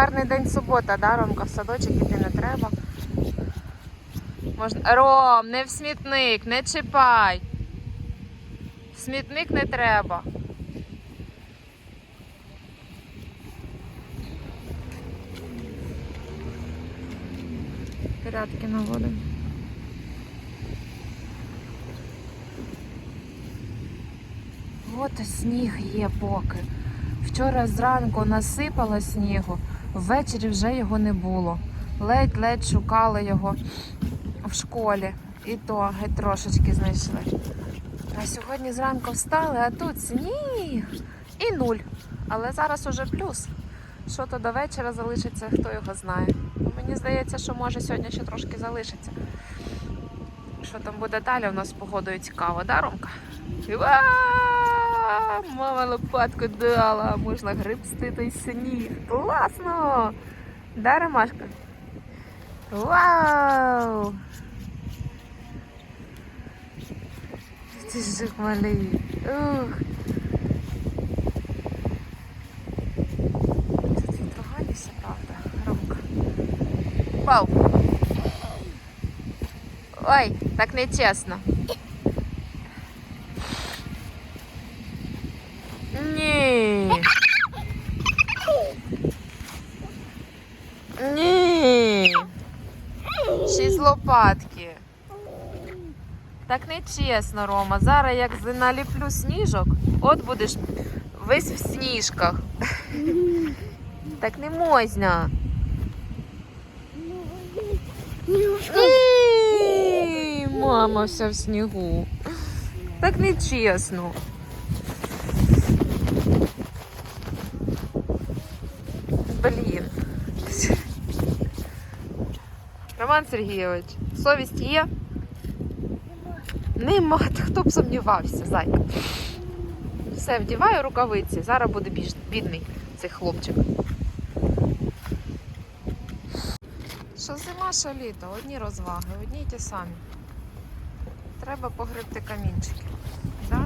гарний день субота, да, Ромка? В садочок іти не треба. Можна... Ром, не в смітник, не чіпай. В смітник не треба. Порядки наводимо. От сніг є поки. Вчора зранку насипало снігу, ввечері вже його не було. Ледь-ледь шукали його в школі. І то геть трошечки знайшли. А сьогодні зранку встали, а тут сніг і нуль. Але зараз уже плюс. Що то до вечора залишиться, хто його знає. Мені здається, що може сьогодні ще трошки залишиться. Що там буде далі, у нас погодою цікаво, да, Ромка? Ва! Мама лопатку дала, можна грибсти той сніг. Класно! Да, Ромашка? Вау! Ти ж малий. Ух. Тут відругалися, правда, Ромка. Вау! Ой, так нечесно. Ні. Ні. Ще з лопатки. Так не чесно, Рома. Зараз як наліплю сніжок, от будеш весь в сніжках. Так не можна. Ні, мама вся в снігу. Так не чесно. Блін. Роман Сергійович, совість є? Нема, та хто б сумнівався, зайка. Все, вдіваю рукавиці. Зараз буде біж- бідний цей хлопчик. Що зима, що літо, одні розваги, одні й ті самі. Треба погребти камінчики. Да?